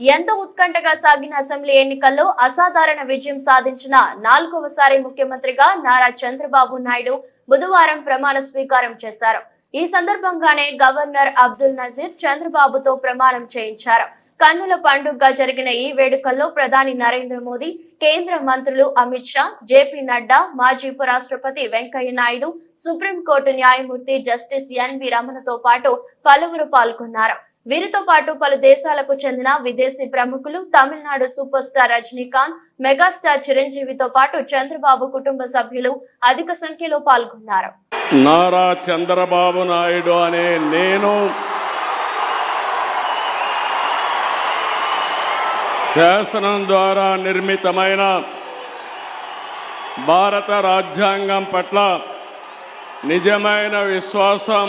ఎంతో ఉత్కంఠగా సాగిన అసెంబ్లీ ఎన్నికల్లో అసాధారణ విజయం సాధించిన నాలుగవసారి ముఖ్యమంత్రిగా నారా చంద్రబాబు నాయుడు బుధవారం ప్రమాణ స్వీకారం చేశారు. ఈ సందర్భంగానే గవర్నర్ అబ్దుల్ నజీర్ చంద్రబాబుతో ప్రమాణం చేయించారు. కన్నుల పండుగగా జరిగిన ఈ వేడుకల్లో ప్రధాని నరేంద్ర మోదీ కేంద్ర మంత్రులు అమిత్ షా జేపీ నడ్డా మాజీ ఉపరాష్ట్రపతి వెంకయ్య నాయుడు సుప్రీంకోర్టు న్యాయమూర్తి జస్టిస్ ఎన్వి రమణతో పాటు పలువురు పాల్గొన్నారు. వీరితో పాటు పలు దేశాలకు చెందిన విదేశీ ప్రముఖులు Tamil Nadu super star Rajinikanth megastar చిరంజీవితో పాటు చంద్రబాబు కుటుంబ సభ్యులు అధిక సంఖ్యలో పాల్గొన్నారు. నారా చంద్రబాబు నాయుడు అనే నేను శాసనం ద్వారా నిర్మితమైన భారత రాజ్యాంగం పట్ల నిజమైన విశ్వాసం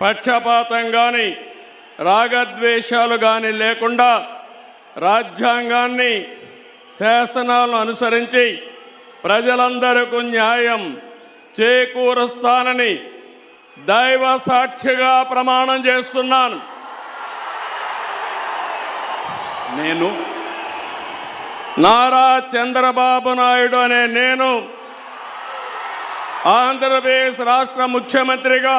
పక్షపాతం కానీ రాగద్వేషాలు కానీ లేకుండా రాజ్యాంగాన్ని శాసనాలను అనుసరించి ప్రజలందరికీ న్యాయం చేకూరుస్తానని దైవ సాక్షిగా ప్రమాణం చేస్తున్నాను. నేను నారా చంద్రబాబు నాయుడు అనే నేను ఆంధ్రప్రదేశ్ రాష్ట్ర ముఖ్యమంత్రిగా